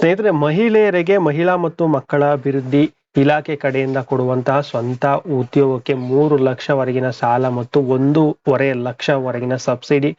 ಸ್ನೇಹಿತರೆ, ಮಹಿಳೆಯರಿಗೆ ಮಹಿಳಾ ಮತ್ತು ಮಕ್ಕಳ ಅಭಿವೃದ್ಧಿ ಇಲಾಖೆ ಕಡೆಯಿಂದ ಕೊಡುವಂತಹ ಸ್ವಂತ ಉದ್ಯೋಗಕ್ಕೆ ಮೂರು ಲಕ್ಷವರೆಗಿನ ಸಾಲ ಮತ್ತು ಒಂದೂವರೆ ಲಕ್ಷವರೆಗಿನ ಸಬ್ಸಿಡಿ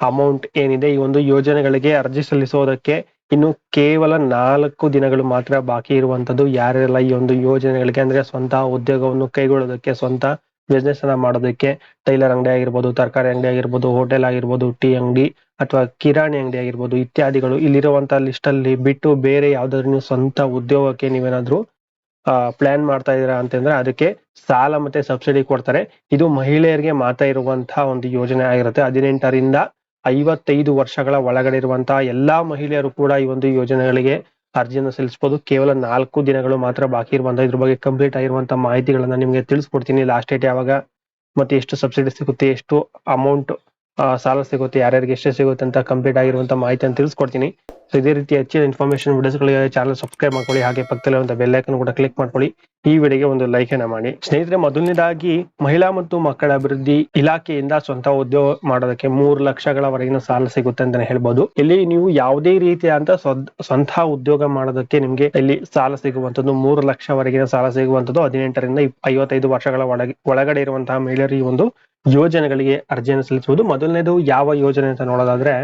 ಅಮೌಂಟ್ ಏನಿದೆ, ಈ ಒಂದು ಯೋಜನೆಗಳಿಗೆ ಅರ್ಜಿ ಸಲ್ಲಿಸೋದಕ್ಕೆ ಇನ್ನು ಕೇವಲ ನಾಲ್ಕು ದಿನಗಳು ಮಾತ್ರ ಬಾಕಿ ಇರುವಂತದ್ದು ಯಾರೆಲ್ಲ ಈ ಒಂದು ಯೋಜನೆಗಳಿಗೆ ಅಂದ್ರೆ ಸ್ವಂತ ಉದ್ಯೋಗವನ್ನು ಕೈಗೊಳ್ಳೋದಕ್ಕೆ ಸ್ವಂತ ಬಿಸ್ನೆಸ್ ಅನ್ನ ಮಾಡೋದಕ್ಕೆ ಟೈಲರ್ ಅಂಗಡಿ ಆಗಿರ್ಬೋದು, ತರಕಾರಿ ಅಂಗಡಿ ಆಗಿರ್ಬೋದು ಹೋಟೆಲ್ ಆಗಿರ್ಬೋದು ಟೀ ಅಂಗಡಿ ಅಥವಾ ಕಿರಾಣಿ ಅಂಗಡಿ ಆಗಿರ್ಬೋದು ಇತ್ಯಾದಿಗಳು ಇಲ್ಲಿರುವಂತಹ ಲಿಸ್ಟ್ ಅಲ್ಲಿ ಬಿಟ್ಟು ಬೇರೆ ಯಾವ್ದಾದ್ರು ನೀವು ಸ್ವಂತ ಉದ್ಯೋಗಕ್ಕೆ ನೀವೇನಾದ್ರೂ ಪ್ಲಾನ್ ಮಾಡ್ತಾ ಇದೀರಾ ಅಂತಂದ್ರೆ ಅದಕ್ಕೆ ಸಾಲ ಮತ್ತೆ ಸಬ್ಸಿಡಿ ಕೊಡ್ತಾರೆ. ಇದು ಮಹಿಳೆಯರಿಗೆ ಮಾತ್ರ ಇರುವಂತಹ ಒಂದು ಯೋಜನೆ ಆಗಿರುತ್ತೆ. ಹದಿನೆಂಟರಿಂದ ಐವತ್ತೈದು ವರ್ಷಗಳ ಒಳಗಡೆ ಇರುವಂತಹ ಎಲ್ಲಾ ಮಹಿಳೆಯರು ಕೂಡ ಈ ಒಂದು ಯೋಜನೆಗಳಿಗೆ ಅರ್ಜಿಯನ್ನು ಸಲ್ಲಿಸಬಹುದು. ಕೇವಲ ನಾಲ್ಕು ದಿನಗಳು ಮಾತ್ರ ಬಾಕಿ ಇರುವಂತಹ, ಇದ್ರ ಬಗ್ಗೆ ಕಂಪ್ಲೀಟ್ ಆಗಿರುವಂತಹ ಮಾಹಿತಿಗಳನ್ನ ನಿಮ್ಗೆ ತಿಳಿಸ್ಕೊಡ್ತೀನಿ. ಲಾಸ್ಟ್ ಡೇಟ್ ಯಾವಾಗ, ಮತ್ತೆ ಎಷ್ಟು ಸಬ್ಸಿಡಿ ಸಿಗುತ್ತೆ, ಎಷ್ಟು ಅಮೌಂಟ್ ಸಾಲ ಸಿಗುತ್ತೆ, ಯಾರ್ಯಾರಿಗೆ ಎಷ್ಟು ಸಿಗುತ್ತೆ ಅಂತ ಕಂಪ್ಲೀಟ್ ಆಗಿರುವಂತಹ ಮಾಹಿತಿಯನ್ನು ತಿಳಿಸ್ಕೊಡ್ತೀನಿ. ಸೊ ಇದೇ ರೀತಿ ಹೆಚ್ಚಿನ ಇನ್ಫಾರ್ಮೇಶನ್ ವಿಡಿಯೋಸ್ಗಳಿಗೆ ಚಾನಲ್ ಸಬ್ಸ್ಕ್ರೈಬ್ ಮಾಡ್ಕೊಳ್ಳಿ. ಹಾಗೆ ಪಕ್ಕದಲ್ಲಿರುವಂತಹ ಬೆಲ್ ಐಕನ್ ಕೂಡ ಕ್ಲಿಕ್ ಮಾಡ್ಕೊಳ್ಳಿ. ಈ ವಿಡಿಯೋಗೆ ಒಂದು ಲೈಕ್ ಅನ್ನ ಮಾಡಿ. ಸ್ನೇಹಿತರೆ, ಮೊದಲನೇದಾಗಿ ಮಹಿಳಾ ಮತ್ತು ಮಕ್ಕಳ ಅಭಿವೃದ್ಧಿ ಇಲಾಖೆಯಿಂದ ಸ್ವಂತ ಉದ್ಯೋಗ ಮಾಡೋದಕ್ಕೆ ಮೂರು ಲಕ್ಷಗಳವರೆಗಿನ ಸಾಲ ಸಿಗುತ್ತೆ ಅಂತಾನೆ ಹೇಳ್ಬೋದು. ಇಲ್ಲಿ ನೀವು ಯಾವುದೇ ರೀತಿಯಾದಂತ ಸ್ವಂತ ಉದ್ಯೋಗ ಮಾಡೋದಕ್ಕೆ ನಿಮ್ಗೆ ಇಲ್ಲಿ ಸಾಲ ಸಿಗುವಂತದ್ದು ಮೂರು ಲಕ್ಷವರೆಗಿನ ಸಾಲ ಸಿಗುವಂತದ್ದು ಹದಿನೆಂಟರಿಂದ ಐವತ್ತೈದು ವರ್ಷಗಳ ಒಳಗೆ, ಒಳಗಡೆ ಇರುವಂತಹ ಮಹಿಳೆಯರು ಈ ಒಂದು ಯೋಜನೆಗಳಿಗೆ ಅರ್ಜಿಯನ್ನು ಸಲ್ಲಿಸಬಹುದು ಮೊದಲನೇದು ಯಾವ ಯೋಜನೆ ಅಂತ ನೋಡೋದಾದ್ರೆ,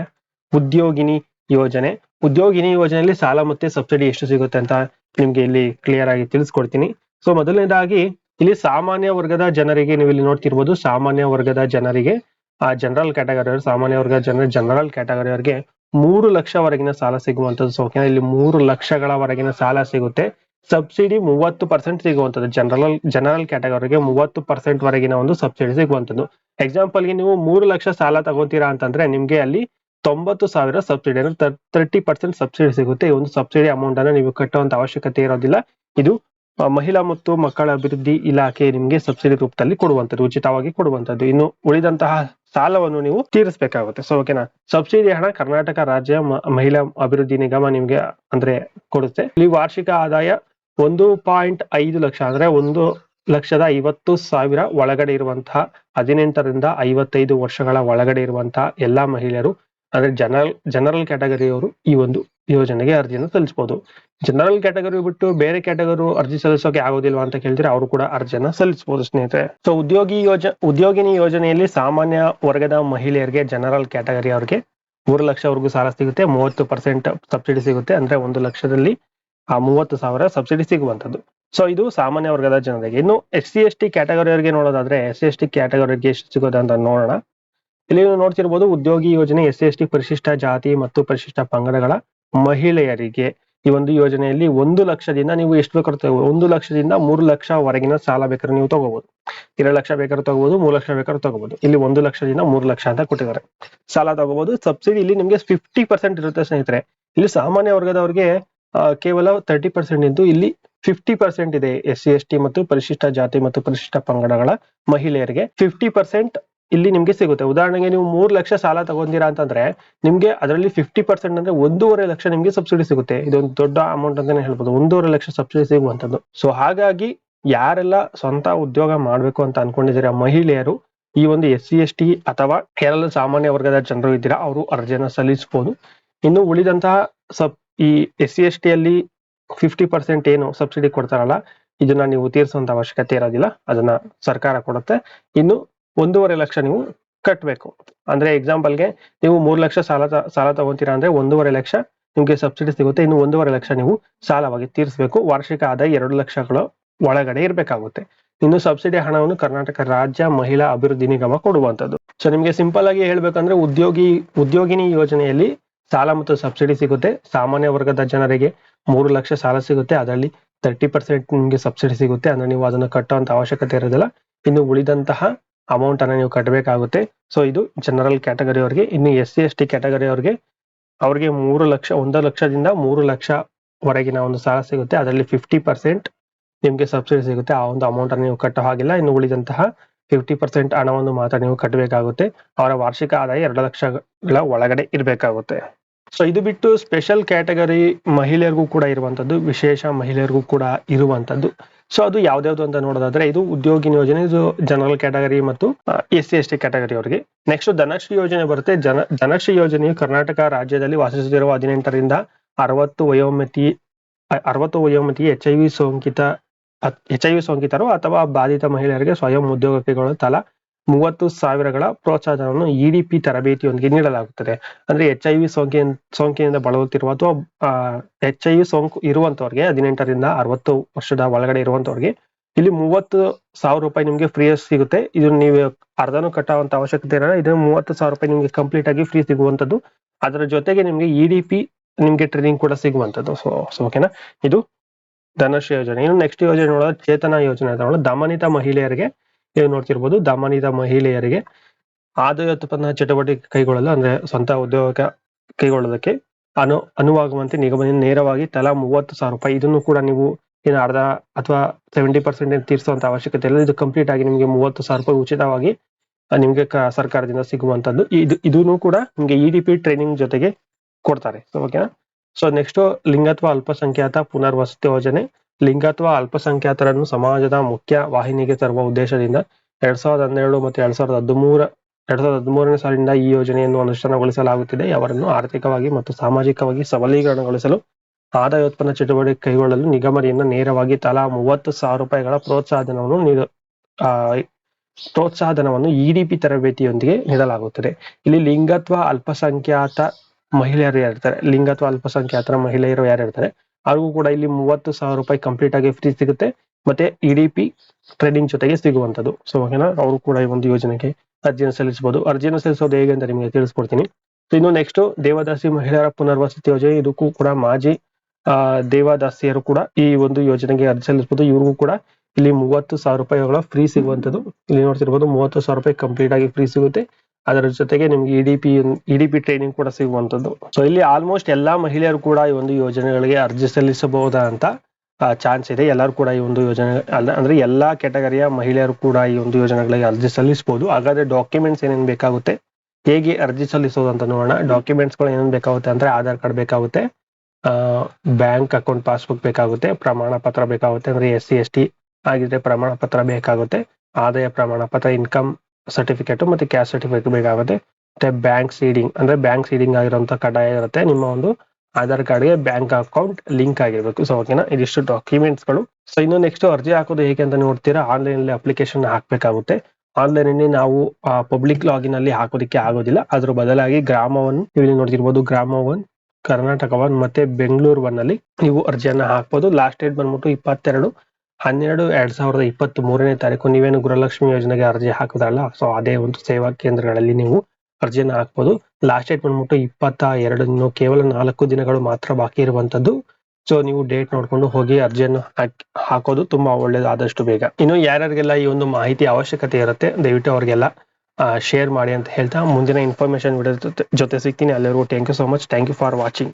ಉದ್ಯೋಗಿನಿ ಯೋಜನೆ. ಉದ್ಯೋಗಿನಿ ಯೋಜನೆಯಲ್ಲಿ ಸಾಲ ಮತ್ತೆ ಸಬ್ಸಿಡಿ ಎಷ್ಟು ಸಿಗುತ್ತೆ ಅಂತ ನಿಮ್ಗೆ ಇಲ್ಲಿ ಕ್ಲಿಯರ್ ಆಗಿ ತಿಳಿಸ್ಕೊಡ್ತೀನಿ. ಸೊ ಮೊದಲನೇದಾಗಿ ಇಲ್ಲಿ ಸಾಮಾನ್ಯ ವರ್ಗದ ಜನರಿಗೆ ನೀವು ಇಲ್ಲಿ ನೋಡ್ತಿರ್ಬೋದು, ಸಾಮಾನ್ಯ ವರ್ಗದ ಜನರಿಗೆ, ಆ ಜನರಲ್ ಕ್ಯಾಟಗರಿ ಸಾಮಾನ್ಯ ವರ್ಗದ ಜನರ ಜನರಲ್ ಕ್ಯಾಟಗರಿಯವರಿಗೆ ಮೂರು ಲಕ್ಷವರೆಗಿನ ಸಾಲ ಸಿಗುವಂತದ್ದು ಸೊ ಇಲ್ಲಿ ಮೂರು ಲಕ್ಷಗಳವರೆಗಿನ ಸಾಲ ಸಿಗುತ್ತೆ. ಸಬ್ಸಿಡಿ ಮೂವತ್ತು ಪರ್ಸೆಂಟ್ ಸಿಗುವಂತದ್ದು ಜನರಲ್ ಜನರಲ್ ಕ್ಯಾಟಗರಿಗೆ ಮೂವತ್ತು ಪರ್ಸೆಂಟ್ ವರೆಗಿನ ಒಂದು ಸಬ್ಸಿಡಿ ಸಿಗುವಂತದ್ದು ಎಕ್ಸಾಂಪಲ್ಗೆ ನೀವು ಮೂರು ಲಕ್ಷ ಸಾಲ ತಗೋತೀರಾ ಅಂತಂದ್ರೆ ನಿಮ್ಗೆ ಅಲ್ಲಿ ತೊಂಬತ್ತು ಸಾವಿರ ಸಬ್ಸಿಡಿ ಅಂದ್ರೆ ತರ್ಟಿ ಪರ್ಸೆಂಟ್ ಸಬ್ಸಿಡಿ ಸಿಗುತ್ತೆ. ಈ ಒಂದು ಸಬ್ಸಿಡಿ ಅಮೌಂಟ್ ಅನ್ನ ನೀವು ಕಟ್ಟುವಂತ ಅವಶ್ಯಕತೆ ಇರೋದಿಲ್ಲ. ಇದು ಮಹಿಳಾ ಮತ್ತು ಮಕ್ಕಳ ಅಭಿವೃದ್ಧಿ ಇಲಾಖೆ ನಿಮಗೆ ಸಬ್ಸಿಡಿ ರೂಪದಲ್ಲಿ ಕೊಡುವಂತದ್ದು ಉಚಿತವಾಗಿ ಕೊಡುವಂತದ್ದು ಇನ್ನು ಉಳಿದಂತಹ ಸಾಲವನ್ನು ನೀವು ತೀರಿಸಬೇಕಾಗುತ್ತೆ. ಸೊ ಓಕೆನಾ ಸಬ್ಸಿಡಿ ಹಣ ಕರ್ನಾಟಕ ರಾಜ್ಯ ಮಹಿಳಾ ಅಭಿವೃದ್ಧಿ ನಿಗಮ ನಿಮಗೆ, ಅಂದ್ರೆ ಕೊಡುತ್ತೆ. ಇಲ್ಲಿ ವಾರ್ಷಿಕ ಆದಾಯ ಒಂದು ಪಾಯಿಂಟ್ ಐದು ಲಕ್ಷ ಅಂದ್ರೆ ಒಂದು ಲಕ್ಷದ ಐವತ್ತು ಸಾವಿರ ಒಳಗಡೆ ಇರುವಂತಹ ಹದಿನೆಂಟರಿಂದ ಐವತ್ತೈದು ವರ್ಷಗಳ ಒಳಗಡೆ ಇರುವಂತಹ ಎಲ್ಲಾ ಮಹಿಳೆಯರು ಅಂದ್ರೆ ಜನರಲ್ ಜನರಲ್ ಕ್ಯಾಟಗರಿಯವರು ಈ ಒಂದು ಯೋಜನೆಗೆ ಅರ್ಜಿಯನ್ನು ಸಲ್ಲಿಸಬಹುದು. ಜನರಲ್ ಕ್ಯಾಟಗರಿ ಬಿಟ್ಟು ಬೇರೆ ಕ್ಯಾಟಗರಿ ಅರ್ಜಿ ಸಲ್ಲಿಸೋಕೆ ಆಗೋದಿಲ್ವಾ ಅಂತ ಕೇಳಿದ್ರೆ ಅವರು ಕೂಡ ಅರ್ಜಿಯನ್ನ ಸಲ್ಲಿಸಬಹುದು ಸ್ನೇಹಿತರೆ. ಸೊ ಉದ್ಯೋಗಿ ಯೋಜ, ಉದ್ಯೋಗಿನಿ ಯೋಜನೆಯಲ್ಲಿ ಸಾಮಾನ್ಯ ವರ್ಗದ ಮಹಿಳೆಯರಿಗೆ ಜನರಲ್ ಕ್ಯಾಟಗರಿ ಅವರಿಗೆ ಮೂರು ಲಕ್ಷವರೆಗೂ ಸಾಲ ಸಿಗುತ್ತೆ, ಮೂವತ್ತು ಪರ್ಸೆಂಟ್ ಸಬ್ಸಿಡಿ ಸಿಗುತ್ತೆ. ಅಂದ್ರೆ ಒಂದು ಲಕ್ಷದಲ್ಲಿ ಆ ಮೂವತ್ತು ಸಾವಿರ ಸಬ್ಸಿಡಿ ಸಿಗುವಂತದ್ದು ಸೊ ಇದು ಸಾಮಾನ್ಯ ವರ್ಗದ ಜನರಿಗೆ. ಇನ್ನು ಎಸ್ ಸಿ ಎಸ್ ಟಿ ಕ್ಯಾಟಗರಿಯವರಿಗೆ ನೋಡೋದಾದ್ರೆ ಎಸ್ ಸಿ ಎಸ್ ಟಿ ಕ್ಯಾಟಗರಿಗೆ ಎಷ್ಟು ಸಿಗೋದಂತ ನೋಡೋಣ. ಇಲ್ಲಿ ನೀವು ನೋಡ್ತಿರ್ಬೋದು, ಉದ್ಯೋಗಿ ಯೋಜನೆ, ಎಸ್ ಎಸ್ ಪರಿಶಿಷ್ಟ ಜಾತಿ ಮತ್ತು ಪರಿಶಿಷ್ಟ ಪಂಗಡಗಳ ಮಹಿಳೆಯರಿಗೆ ಈ ಒಂದು ಯೋಜನೆಯಲ್ಲಿ ಒಂದು ಲಕ್ಷದಿಂದ ನೀವು ಎಷ್ಟು ಬೇಕಾದ್ರೂ ತಗೋಬಹುದು ಒಂದು ಲಕ್ಷದಿಂದ ಮೂರು ಲಕ್ಷವರೆಗಿನ ಸಾಲ ಬೇಕಾದ್ರೆ ನೀವು ತಗೋಬಹುದು ಎರಡು ಲಕ್ಷ ಬೇಕಾದ್ರೂ ತಗೋಬಹುದು ಮೂರು ಲಕ್ಷ ಬೇಕಾದ್ರೂ ತಗೋಬಹುದು ಇಲ್ಲಿ ಒಂದು ಲಕ್ಷದಿಂದ ಮೂರು ಲಕ್ಷ ಅಂತ ಕೊಟ್ಟಿದ್ದಾರೆ. ಸಾಲ ತಗೋಬಹುದು ಸಬ್ಸಿಡಿ ಇಲ್ಲಿ ನಿಮಗೆ ಫಿಫ್ಟಿ ಪರ್ಸೆಂಟ್ ಇರುತ್ತೆ ಸ್ನೇಹಿತರೆ. ಇಲ್ಲಿ ಸಾಮಾನ್ಯ ವರ್ಗದವರಿಗೆ ಕೇವಲ ತರ್ಟಿ ಪರ್ಸೆಂಟ್ ಇದ್ದು ಇಲ್ಲಿ ಫಿಫ್ಟಿ ಪರ್ಸೆಂಟ್ ಇದೆ. ಎಸ್ ಸಿ ಎಸ್ ಮತ್ತು ಪರಿಶಿಷ್ಟ ಜಾತಿ ಮತ್ತು ಪರಿಶಿಷ್ಟ ಪಂಗಡಗಳ ಮಹಿಳೆಯರಿಗೆ. ಫಿಫ್ಟಿ ಪರ್ಸೆಂಟ್ ಇಲ್ಲಿ ನಿಮ್ಗೆ ಸಿಗುತ್ತೆ. ಉದಾಹರಣೆಗೆ ನೀವು ಮೂರ್ ಲಕ್ಷ ಸಾಲ ತಗೊಂತೀರಾ ಅಂತಂದ್ರೆ, ನಿಮ್ಗೆ ಅದರಲ್ಲಿ ಫಿಫ್ಟಿ ಪರ್ಸೆಂಟ್ ಅಂದ್ರೆ ಒಂದೂವರೆ ಲಕ್ಷ ನಿಮ್ಗೆ ಸಬ್ಸಿಡಿ ಸಿಗುತ್ತೆ. ಇದೊಂದು ದೊಡ್ಡ ಅಮೌಂಟ್ ಅಂತಾನೆ ಹೇಳ್ಬೋದು. ಒಂದೂವರೆ ಲಕ್ಷ ಸಬ್ಸಿಡಿ ಸಿಗುವಂತದ್ದು ಸೊ ಹಾಗಾಗಿ ಯಾರೆಲ್ಲ ಸ್ವಂತ ಉದ್ಯೋಗ ಮಾಡ್ಬೇಕು ಅಂತ ಅನ್ಕೊಂಡಿದ್ದೀರಾ ಮಹಿಳೆಯರು, ಈ ಒಂದು ಎಸ್ ಸಿ ಎಸ್ ಟಿ ಅಥವಾ ಕೇರಳ ಸಾಮಾನ್ಯ ವರ್ಗದ ಜನರು ಇದ್ದೀರಾ, ಅವರು ಅರ್ಜಿಯನ್ನು ಸಲ್ಲಿಸಬಹುದು ಇನ್ನು ಉಳಿದಂತಹ ಸಬ್ ಈ ಎಸ್ ಸಿ ಎಸ್ ಟಿ ಅಲ್ಲಿ ಫಿಫ್ಟಿ ಪರ್ಸೆಂಟ್ ಏನು ಸಬ್ಸಿಡಿ ಕೊಡ್ತಾರಲ್ಲ, ಇದನ್ನ ನೀವು ತೀರಿಸುವಂತ ಅವಶ್ಯಕತೆ ಇರೋದಿಲ್ಲ. ಅದನ್ನ ಸರ್ಕಾರ ಕೊಡುತ್ತೆ. ಇನ್ನು ಒಂದೂವರೆ ಲಕ್ಷ ನೀವು ಕಟ್ಟಬೇಕು ಅಂದ್ರೆ ಎಕ್ಸಾಂಪಲ್ಗೆ ನೀವು ಮೂರು ಲಕ್ಷ ಸಾಲ ಸಾಲ ತಗೊಂತೀರಾ ಅಂದ್ರೆ ಒಂದೂವರೆ ಲಕ್ಷ ನಿಮ್ಗೆ ಸಬ್ಸಿಡಿ ಸಿಗುತ್ತೆ. ಇನ್ನು ಒಂದೂವರೆ ಲಕ್ಷ ನೀವು ಸಾಲವಾಗಿ ತೀರಿಸಬೇಕು. ವಾರ್ಷಿಕ ಆದಾಯ ಎರಡು ಲಕ್ಷಗಳು ಒಳಗಡೆ ಇರಬೇಕಾಗುತ್ತೆ. ಇನ್ನು ಸಬ್ಸಿಡಿ ಹಣವನ್ನು ಕರ್ನಾಟಕ ರಾಜ್ಯ ಮಹಿಳಾ ಅಭಿವೃದ್ಧಿ ನಿಗಮ ಕೊಡುವಂತದ್ದು ಸೊ ನಿಮ್ಗೆ ಸಿಂಪಲ್ ಆಗಿ ಹೇಳ್ಬೇಕಂದ್ರೆ ಉದ್ಯೋಗಿ, ಉದ್ಯೋಗಿನಿ ಯೋಜನೆಯಲ್ಲಿ ಸಾಲ ಮತ್ತು ಸಬ್ಸಿಡಿ ಸಿಗುತ್ತೆ. ಸಾಮಾನ್ಯ ವರ್ಗದ ಜನರಿಗೆ ಮೂರು ಲಕ್ಷ ಸಾಲ ಸಿಗುತ್ತೆ. ಅದರಲ್ಲಿ ತರ್ಟಿ ಪರ್ಸೆಂಟ್ ನಿಮ್ಗೆ ಸಬ್ಸಿಡಿ ಸಿಗುತ್ತೆ. ಅಂದ್ರೆ ನೀವು ಅದನ್ನು ಕಟ್ಟುವಂತ ಅವಶ್ಯಕತೆ ಇರೋದಿಲ್ಲ. ಇನ್ನು ಉಳಿದಂತಹ ಅಮೌಂಟ್ ಅನ್ನ ನೀವು ಕಟ್ಟಬೇಕಾಗುತ್ತೆ ಸೊ ಇದು ಜನರಲ್ ಕ್ಯಾಟಗರಿ ಅವರಿಗೆ, ಇನ್ನು S C S T category ಅವರಿಗೆ ಅವರಿಗೆ ಮೂರು ಲಕ್ಷ ಒಂದು ಲಕ್ಷದಿಂದ ಮೂರು ಲಕ್ಷ ವರೆಗಿನ ಒಂದು ಸಾಲ ಸಿಗುತ್ತೆ. ಅದರಲ್ಲಿ ಫಿಫ್ಟಿ ಪರ್ಸೆಂಟ್ ನಿಮ್ಗೆ ಸಬ್ಸಿಡಿ ಸಿಗುತ್ತೆ. ಆ ಒಂದು ಅಮೌಂಟ್ ಅನ್ನು ನೀವು ಕಟ್ಟೋ ಹಾಗಿಲ್ಲ. ಇನ್ನು ಉಳಿದಂತಹ ಫಿಫ್ಟಿ ಪರ್ಸೆಂಟ್ ಹಣವನ್ನು ಮಾತ್ರ ನೀವು ಕಟ್ಟಬೇಕಾಗುತ್ತೆ ಅವರ ವಾರ್ಷಿಕ ಆದಾಯ ಎರಡು ಲಕ್ಷಗಳ ಒಳಗಡೆ ಇರಬೇಕಾಗುತ್ತೆ. ಸೊ ಇದು ಬಿಟ್ಟು ಸ್ಪೆಷಲ್ ಕ್ಯಾಟಗರಿ ಮಹಿಳೆಯರಿಗೂ ಕೂಡ ಇರುವಂತದ್ದು, ವಿಶೇಷ ಮಹಿಳೆಯರಿಗೂ ಕೂಡ ಇರುವಂತದ್ದು. ಸೊ ಅದು ಯಾವ್ದ್ಯಾವ್ದು ಅಂತ ನೋಡೋದಾದ್ರೆ, ಇದು ಉದ್ಯೋಗಿ ಯೋಜನೆ, ಇದು ಜನರಲ್ ಕ್ಯಾಟಗರಿ ಮತ್ತು S C S T category ಅವರಿಗೆ. ನೆಕ್ಸ್ಟ್ ಧನಶ್ರೀ ಯೋಜನೆ ಬರುತ್ತೆ. ಜನ, ಧನಶ್ರೀ ಯೋಜನೆಯು ಕರ್ನಾಟಕ ರಾಜ್ಯದಲ್ಲಿ ವಾಸಿಸುತ್ತಿರುವ ಹದಿನೆಂಟರಿಂದ ಅರವತ್ತು ವಯೋಮಿತಿ ಅರವತ್ತು ವಯೋಮಿತಿ ಎಚ್ ಐ ವಿ ಸೋಂಕಿತ ಎಚ್ ಐ ವಿ ಸೋಂಕಿತರು ಅಥವಾ ಬಾಧಿತ ಮಹಿಳೆಯರಿಗೆ ಸ್ವಯಂ ಉದ್ಯೋಗ ಕೈಗೊಳ್ಳಲು ತಲಾ ಮೂವತ್ತು ಸಾವಿರಗಳ ಪ್ರೋತ್ಸಾಹವನ್ನು ಇಡಿಪಿ ತರಬೇತಿಯೊಂದಿಗೆ ನೀಡಲಾಗುತ್ತದೆ. ಅಂದ್ರೆ ಎಚ್ ಐ ವಿ ಸೋಂಕಿನ ಸೋಂಕಿನಿಂದ ಬಳಲುತ್ತಿರುವ ಅಥವಾ ಎಚ್ ಐ ವಿ ಸೋಂಕು ಇರುವಂತವ್ರಿಗೆ ಹದಿನೆಂಟರಿಂದ ಅರವತ್ತು ವರ್ಷದ ಒಳಗಡೆ ಇರುವಂತವ್ರಿಗೆ ಇಲ್ಲಿ ಮೂವತ್ತು ಸಾವಿರ ರೂಪಾಯಿ ನಿಮಗೆ ಫ್ರೀ ಸಿಗುತ್ತೆ. ಇದು ನೀವು ಅರ್ಧನೂ ಕಟ್ಟುವಂತ ಅವಶ್ಯಕತೆ ಇರಲ್ಲ. ಇದು ಮೂವತ್ತು ಸಾವಿರ ರೂಪಾಯಿ ನಿಮಗೆ ಕಂಪ್ಲೀಟ್ ಆಗಿ ಫ್ರೀ ಸಿಗುವಂತದ್ದು. ಅದರ ಜೊತೆಗೆ ನಿಮಗೆ ಇಡಿಪಿ ನಿಮಗೆ ಪಿ ನಿಮ್ಗೆ ಟ್ರೈನಿಂಗ್ ಕೂಡ ಸಿಗುವಂತದ್ದು. ಸೊ ಓಕೆನಾ ಇದು ಧನಶ್ರೀ ಯೋಜನೆ. ಇನ್ನು ನೆಕ್ಸ್ಟ್ ಯೋಜನೆ ನೋಡೋದು ಚೇತನ ಯೋಜನೆ ದಮನಿತ ಮಹಿಳೆಯರಿಗೆ ನೀವು ನೋಡ್ತಿರ್ಬೋದು ದಮನಿದ ಮಹಿಳೆಯರಿಗೆ ಆದಾಯೋತ್ಪನ್ನ ಚಟುವಟಿಕೆ ಕೈಗೊಳ್ಳಲು, ಅಂದ್ರೆ ಸ್ವಂತ ಉದ್ಯೋಗ ಕೈಗೊಳ್ಳೋದಕ್ಕೆ ಅನು, ಅನುವಾಗುವಂತೆ ನಿಗಮದಿಂದ ನೇರವಾಗಿ ತಲಾ ಮೂವತ್ತು ಸಾವಿರ ರೂಪಾಯಿ. ಇದನ್ನು ಕೂಡ ನೀವು ಏನು ಅರ್ಧ ಅಥವಾ ಸೆವೆಂಟಿ ಪರ್ಸೆಂಟ್ ತೀರಿಸುವಂತ ಅವಶ್ಯಕತೆ ಇಲ್ಲ. ಇದು ಕಂಪ್ಲೀಟ್ ಆಗಿ ನಿಮಗೆ ಮೂವತ್ತು ಸಾವಿರ ರೂಪಾಯಿ ಉಚಿತವಾಗಿ ನಿಮಗೆ ಸರ್ಕಾರದಿಂದ ಸಿಗುವಂತದ್ದು. ಇದು, ಇದನ್ನು ಕೂಡ ನಿಮಗೆ ಇ ಡಿ ಪಿ ಟ್ರೈನಿಂಗ್ ಜೊತೆಗೆ ಕೊಡ್ತಾರೆ. ಸೊ ಓಕೆನಾ ಸೊ ನೆಕ್ಸ್ಟ್ ಲಿಂಗತ್ವ ಅಲ್ಪಸಂಖ್ಯಾತ ಪುನರ್ವಸತಿ ಯೋಜನೆ. ಲಿಂಗತ್ವ ಅಲ್ಪಸಂಖ್ಯಾತರನ್ನು ಸಮಾಜದ ಮುಖ್ಯ ವಾಹಿನಿಗೆ ತರುವ ಉದ್ದೇಶದಿಂದ ಎರಡ್ ಸಾವಿರದ ಹನ್ನೆರಡು ಮತ್ತು ಎರಡ್ ಸಾವಿರದ ಹದಿಮೂರ ಎರಡ್ ಸಾವಿರದ ಹದಿಮೂರನೇ ಸಾಲಿನಿಂದ ಈ ಯೋಜನೆಯನ್ನು ಅನುಷ್ಠಾನಗೊಳಿಸಲಾಗುತ್ತಿದೆ. ಅವರನ್ನು ಆರ್ಥಿಕವಾಗಿ ಮತ್ತು ಸಾಮಾಜಿಕವಾಗಿ ಸಬಲೀಕರಣಗೊಳಿಸಲು ಆದಾಯೋತ್ಪನ್ನ ಚಟುವಟಿಕೆ ಕೈಗೊಳ್ಳಲು ನಿಗಮದಿಂದ ನೇರವಾಗಿ ತಲಾ ಮೂವತ್ತು ಸಾವಿರ ರೂಪಾಯಿಗಳ ಪ್ರೋತ್ಸಾಹಧನವನ್ನು ನೀಡ ಆ, ಪ್ರೋತ್ಸಾಹಧನವನ್ನು ಇಡಿಪಿ ತರಬೇತಿಯೊಂದಿಗೆ ನೀಡಲಾಗುತ್ತದೆ. ಇಲ್ಲಿ ಲಿಂಗತ್ವ ಅಲ್ಪಸಂಖ್ಯಾತ ಮಹಿಳೆಯರು ಯಾರಿರ್ತಾರೆ? ಲಿಂಗತ್ವ ಅಲ್ಪಸಂಖ್ಯಾತರ ಮಹಿಳೆಯರು ಯಾರಿರ್ತಾರೆ? ಅವ್ರಿಗೂ ಕೂಡ ಇಲ್ಲಿ ಮೂವತ್ತು ಸಾವಿರ ರೂಪಾಯಿ ಕಂಪ್ಲೀಟ್ ಆಗಿ ಫ್ರೀ ಸಿಗುತ್ತೆ. ಮತ್ತೆ ಇಡಿಪಿ ಟ್ರೇಡಿಂಗ್ ಜೊತೆಗೆ ಸಿಗುವಂತದ್ದು ಸೊ ಓಕೆನಾ ಅವರು ಕೂಡ ಈ ಒಂದು ಯೋಜನೆಗೆ ಅರ್ಜಿಯನ್ನು ಸಲ್ಲಿಸಬಹುದು. ಅರ್ಜಿಯನ್ನು ಸಲ್ಲಿಸೋದು ಹೇಗೆ ಅಂತ ನಿಮಗೆ ತಿಳಿಸ್ಕೊಡ್ತೀನಿ. ಸೊ ಇನ್ನು ನೆಕ್ಸ್ಟ್ ದೇವದಾಸಿ ಮಹಿಳೆಯರ ಪುನರ್ವಸತಿ ಯೋಜನೆ. ಇದಕ್ಕೂ ಕೂಡ ಮಾಜಿ ದೇವದಾಸಿಯರು ಕೂಡ ಈ ಒಂದು ಯೋಜನೆಗೆ ಅರ್ಜಿ ಸಲ್ಲಿಸಬಹುದು. ಇವ್ರಿಗೂ ಕೂಡ ಇಲ್ಲಿ ಮೂವತ್ತು ಸಾವಿರ ರೂಪಾಯಿಗಳ ಫ್ರೀ ಸಿಗುವಂತದ್ದು ಇಲ್ಲಿ ನೋಡ್ತಿರ್ಬೋದು ಮೂವತ್ತು ಸಾವಿರ ರೂಪಾಯಿ ಕಂಪ್ಲೀಟ್ ಆಗಿ ಫ್ರೀ ಸಿಗುತ್ತೆ. ಅದರ ಜೊತೆಗೆ ನಿಮ್ಗೆ ಇ ಡಿ ಇಡಿಪಿ ಟ್ರೈನಿಂಗ್ ಕೂಡ ಸಿಗುವಂತದ್ದು ಸೊ ಇಲ್ಲಿ ಆಲ್ಮೋಸ್ಟ್ ಎಲ್ಲಾ ಮಹಿಳೆಯರು ಕೂಡ ಈ ಒಂದು ಯೋಜನೆಗಳಿಗೆ ಅರ್ಜಿ ಸಲ್ಲಿಸಬಹುದಾ ಅಂತ ಚಾನ್ಸ್ ಇದೆ. ಎಲ್ಲರೂ ಕೂಡ ಈ ಒಂದು ಯೋಜನೆ ಅಂದ್ರೆ ಎಲ್ಲಾ ಕ್ಯಾಟಗರಿಯ ಮಹಿಳೆಯರು ಕೂಡ ಈ ಒಂದು ಯೋಜನೆಗಳಿಗೆ ಅರ್ಜಿ ಸಲ್ಲಿಸಬಹುದು. ಹಾಗಾದ್ರೆ ಡಾಕ್ಯುಮೆಂಟ್ಸ್ ಏನೇನು ಬೇಕಾಗುತ್ತೆ? ಹೇಗೆ ಅರ್ಜಿ ಸಲ್ಲಿಸೋದು ಅಂತ ನೋಡೋಣ. ಡಾಕ್ಯುಮೆಂಟ್ಸ್ಗಳು ಏನೇನು ಬೇಕಾಗುತ್ತೆ ಅಂದ್ರೆ ಆಧಾರ್ ಕಾರ್ಡ್ ಬೇಕಾಗುತ್ತೆ ಬ್ಯಾಂಕ್ ಅಕೌಂಟ್ ಪಾಸ್ಬುಕ್ ಬೇಕಾಗುತ್ತೆ, ಪ್ರಮಾಣ ಪತ್ರ ಬೇಕಾಗುತ್ತೆ, ಅಂದ್ರೆ ಎಸ್ ಸಿ, ಎಸ್ ಟಿ ಆಗಿದ್ರೆ ಪ್ರಮಾಣ ಪತ್ರ ಬೇಕಾಗುತ್ತೆ, ಆದಾಯ ಪ್ರಮಾಣ ಪತ್ರ ಇನ್ಕಮ್ ಸರ್ಟಿಫಿಕೇಟ್ ಮತ್ತೆ ಕ್ಯಾಶ್ ಸರ್ಟಿಫಿಕೇಟ್ ಬೇಕಾಗುತ್ತೆ. ಮತ್ತೆ ಬ್ಯಾಂಕ್ ಸೀಡಿಂಗ್ ಅಂದ್ರೆ ಬ್ಯಾಂಕ್ ಸೀಡಿಂಗ್ ಆಗಿರೋಂಥ ಕಡ್ಡಾಯ ಇರುತ್ತೆ. ನಿಮ್ಮ ಒಂದು ಆಧಾರ್ ಕಾರ್ಡ್ಗೆ ಬ್ಯಾಂಕ್ ಅಕೌಂಟ್ ಲಿಂಕ್ ಆಗಿರ್ಬೇಕು. ಸೊ ಓಕೆನಾ ಇದಿಷ್ಟು ಡಾಕ್ಯುಮೆಂಟ್ಸ್ಗಳು. ಸೊ ಇನ್ನು ನೆಕ್ಸ್ಟ್ ಅರ್ಜಿ ಹಾಕೋದು ಹೇಗೆ ಅಂತ ನೋಡ್ತೀರಾ? ಆನ್ಲೈನ್ ಅಲ್ಲಿ ಅಪ್ಲಿಕೇಶನ್ ಹಾಕಬೇಕಾಗುತ್ತೆ. ಆನ್ಲೈನ್ ಅಲ್ಲಿ ನಾವು ಪಬ್ಲಿಕ್ ಲಾಗಿನ್ ಅಲ್ಲಿ ಹಾಕೋದಕ್ಕೆ ಆಗೋದಿಲ್ಲ. ಅದ್ರ ಬದಲಾಗಿ ಗ್ರಾಮವನ್ನು ನೀವು ಇಲ್ಲಿ ನೋಡ್ತಿರ್ಬೋದು ಗ್ರಾಮ ಒನ್ ಕರ್ನಾಟಕ ಒನ್ ಮತ್ತೆ ಬೆಂಗಳೂರು ಒನ್ ಅಲ್ಲಿ ನೀವು ಅರ್ಜಿಯನ್ನ ಹಾಕ್ಬೋದು. ಲಾಸ್ಟ್ ಡೇಟ್ ಬಂದ್ಬಿಟ್ಟು ಇಪ್ಪತ್ತೆರಡು. ಹನ್ನೆರಡು ಎರಡ್ ಸಾವಿರದ ಇಪ್ಪತ್ತ್ ಮೂರನೇ ತಾರೀಕು ನೀವೇನು ಗೃಹಲಕ್ಷ್ಮಿ ಯೋಜನೆಗೆ ಅರ್ಜಿ ಹಾಕಿದ್ರಲ್ಲ? ಸೊ ಅದೇ ಒಂದು ಸೇವಾ ಕೇಂದ್ರಗಳಲ್ಲಿ ನೀವು ಅರ್ಜಿಯನ್ನು ಹಾಕ್ಬೋದು. ಲಾಸ್ಟ್ ಡೇಟ್ ಬಂದ್ಬಿಟ್ಟು ಇಪ್ಪತ್ತ ಎರಡನ್ನು ಕೇವಲ ನಾಲ್ಕು ದಿನಗಳು ಮಾತ್ರ ಬಾಕಿ ಇರುವಂತದ್ದು. ಸೊ ನೀವು ಡೇಟ್ ನೋಡ್ಕೊಂಡು ಹೋಗಿ ಅರ್ಜಿಯನ್ನು ಹಾಕಿ, ಹಾಕೋದು ತುಂಬಾ ಒಳ್ಳೇದು ಆದಷ್ಟು ಬೇಗ. ಇನ್ನು ಯಾರ್ಯಾರಿಗೆಲ್ಲ ಈ ಒಂದು ಮಾಹಿತಿ ಅವಶ್ಯಕತೆ ಇರುತ್ತೆ, ದಯವಿಟ್ಟು ಅವ್ರಿಗೆಲ್ಲ ಶೇರ್ ಮಾಡಿ ಅಂತ ಹೇಳ್ತಾ ಮುಂದಿನ ಇನ್ಫಾರ್ಮೇಶನ್ ವಿಡಿಯೋ ಜೊತೆ ಸಿಗ್ತೀನಿ. ಅಲ್ಲಿವರೆಗೂ thank you so much thank you for watching